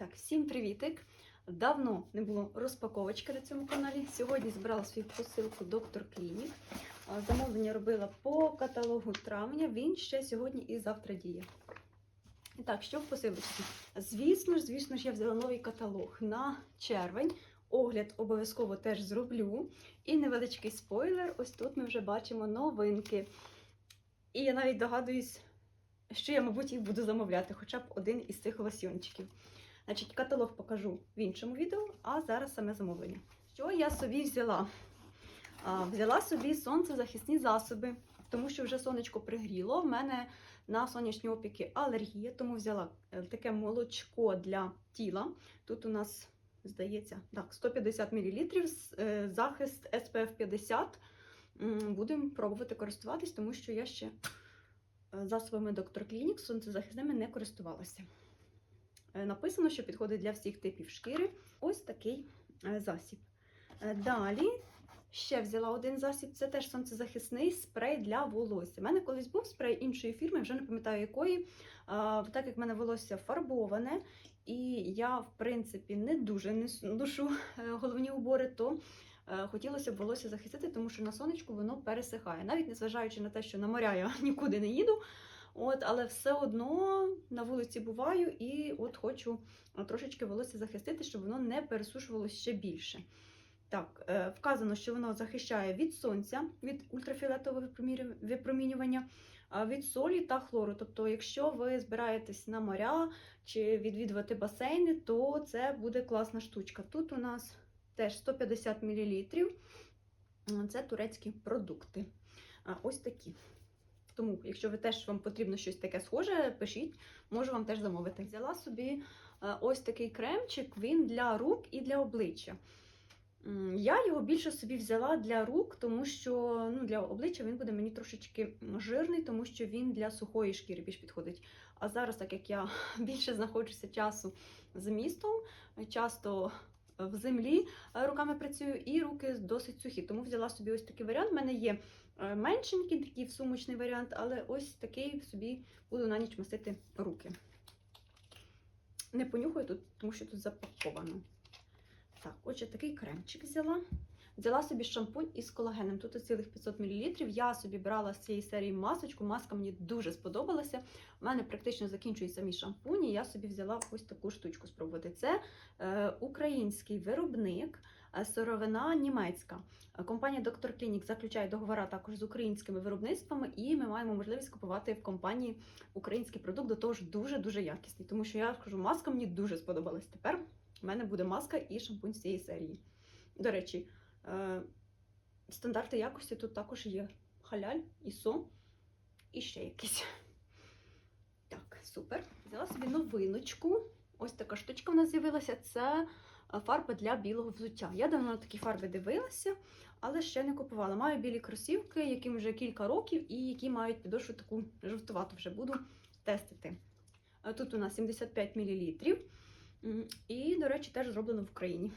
Так, всім привітик! Давно не було розпаковочки на цьому каналі. Сьогодні збирала свою посилку Доктор Клінік. Замовлення робила по каталогу травня. Він ще сьогодні і завтра діє. І так, що в посилочці? Звісно ж, звісно ж, я взяла новий каталог на червень. Огляд обов'язково теж зроблю. І невеличкий спойлер: ось тут ми вже бачимо новинки. І я навіть догадуюсь, що я, мабуть, їх буду замовляти, хоча б один із цих лосьончиків. Значить, каталог покажу в іншому відео, а зараз саме замовлення. Що я собі взяла? А, взяла собі сонцезахисні засоби, тому що вже сонечко пригріло. В мене на сонячні опіки алергія, тому взяла е, таке молочко для тіла. Тут у нас, здається, так, 150 мл, е, захист SPF 50. Будемо пробувати користуватись, тому що я ще е, засобами Доктор Клінік сонцезахисними не користувалася. Е, Написано, що підходить для всіх типів шкіри. Ось такий е, засіб. Е, Далі ще взяла один засіб, це теж сонцезахисний спрей для волосся. У мене колись був спрей іншої фірми, вже не пам'ятаю якої. Так як в мене волосся фарбоване, і я, в принципі, не дуже ношу головні убори, то хотілося б волосся захистити, тому що на сонечку воно пересихає. Навіть незважаючи на те, що на моря я нікуди не їду. От, але все одно на вулиці буваю і от хочу е, трошечки волосся захистити, щоб воно не пересушувалося ще більше. Так, е, вказано, що воно захищає від сонця, від ультрафіолетового випромінювання, від солі та хлору. Тобто, якщо ви збираєтесь на моря чи відвідувати басейни, то це буде класна штучка. Тут у нас теж 150 мл. Це турецькі продукти. Ось такі. Тому, якщо ви теж вам потрібно щось таке схоже, пишіть, можу вам теж замовити. Взяла собі е, ось такий кремчик, він для рук і для обличчя. Я його більше собі взяла для рук, тому що ну, для обличчя він буде мені трошечки жирний, тому що він для сухої шкіри більш підходить. А зараз, так як я більше знаходжуся часу з містом, часто в землі е, руками працюю, і руки досить сухі. Тому взяла собі ось такий варіант. У мене є меншенький, такий сумочний варіант, але ось такий собі буду на ніч мастити руки. Не понюхаю тут, тому що тут запаковано. Так, отже, такий кремчик взяла. Взяла собі шампунь із колагеном. Тут цілих 500 мл. Я собі брала з цієї серії масочку. Маска мені дуже сподобалася. У мене практично закінчуються мій шампунь. і Я собі взяла ось таку штучку спробувати. Це е, український виробник, е, сировина німецька. Компанія Доктор Клінік заключає договори також з українськими виробництвами, і ми маємо можливість купувати в компанії український продукт, до того ж дуже-дуже якісний. Тому що я скажу, маска мені дуже сподобалась. Тепер у мене буде маска і шампунь з цієї серії. До речі, стандарти якості тут також є халяль, ІСО і ще якісь. Так, супер. Взяла собі новиночку. Ось така штучка в нас з'явилася. Це е, фарба для білого взуття. Я давно на такі фарби дивилася, але ще не купувала. Маю білі кросівки, яким вже кілька років, і які мають підошву таку жовтувату вже буду тестити. Е, Тут у нас 75 мл. І, до речі, теж зроблено в Україні.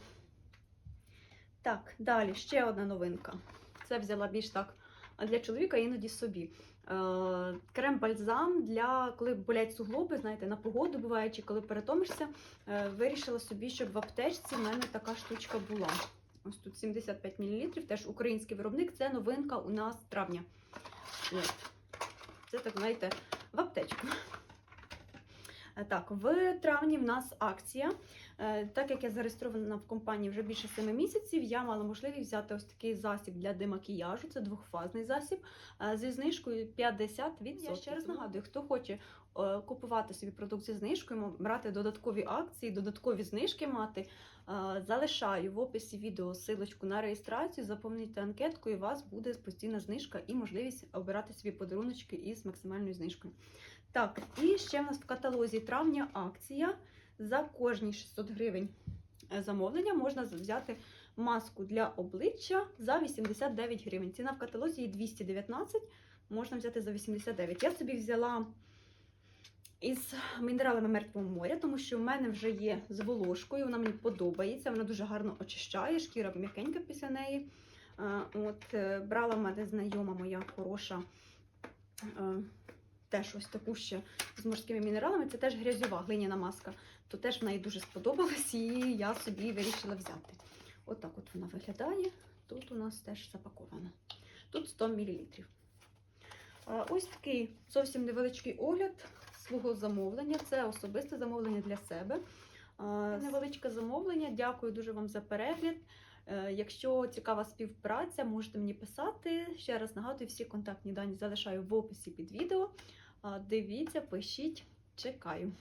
Так, далі ще одна новинка. Це взяла більш так а для чоловіка іноді собі. Е, Крем-бальзам для коли болять суглоби, знаєте, на погоду буває, чи коли перетомишся. Е, Вирішила собі, щоб в аптечці в мене така штучка була. Ось тут 75 мл, теж український виробник. Це новинка у нас травня. От. Це так, знаєте, в аптечку. Е, Так, в травні в нас акція. Е, Так як я зареєстрована в компанії вже більше 7 місяців, я мала можливість взяти ось такий засіб для демакіяжу. Це двохфазний засіб е, зі знижкою 50%. Я ще раз нагадую, хто хоче е, купувати собі продукт зі знижкою, брати додаткові акції, додаткові знижки мати. Залишаю в описі відео силочку на реєстрацію, заповнюйте анкетку, і у вас буде постійна знижка і можливість обирати собі подаруночки із максимальною знижкою. Так, і ще в нас в каталозі травня акція. За кожні 600 гривень е, замовлення можна взяти маску для обличчя за 89 гривень. Ціна в каталозі є 219, можна взяти за 89. Я собі взяла із мінералами мертвого моря, тому що в мене вже є з волошкою, вона мені подобається, вона дуже гарно очищає, шкіра м'якенька після неї. Е, От, е, брала в мене знайома моя хороша. Теж ось таку ще з морськими мінералами. Це теж грязьова глиняна маска. то теж в неї дуже сподобалось, і я собі вирішила взяти. Отак от вона виглядає. Тут у нас теж запаковано. Тут 100 мл. Ось такий зовсім невеличкий огляд свого замовлення. Це особисте замовлення для себе. Невеличке замовлення. Дякую дуже вам за перегляд. Е, Якщо цікава співпраця, можете мені писати. Ще раз нагадую, всі контактні дані залишаю в описі під відео. Дивіться, пишіть, чекаю.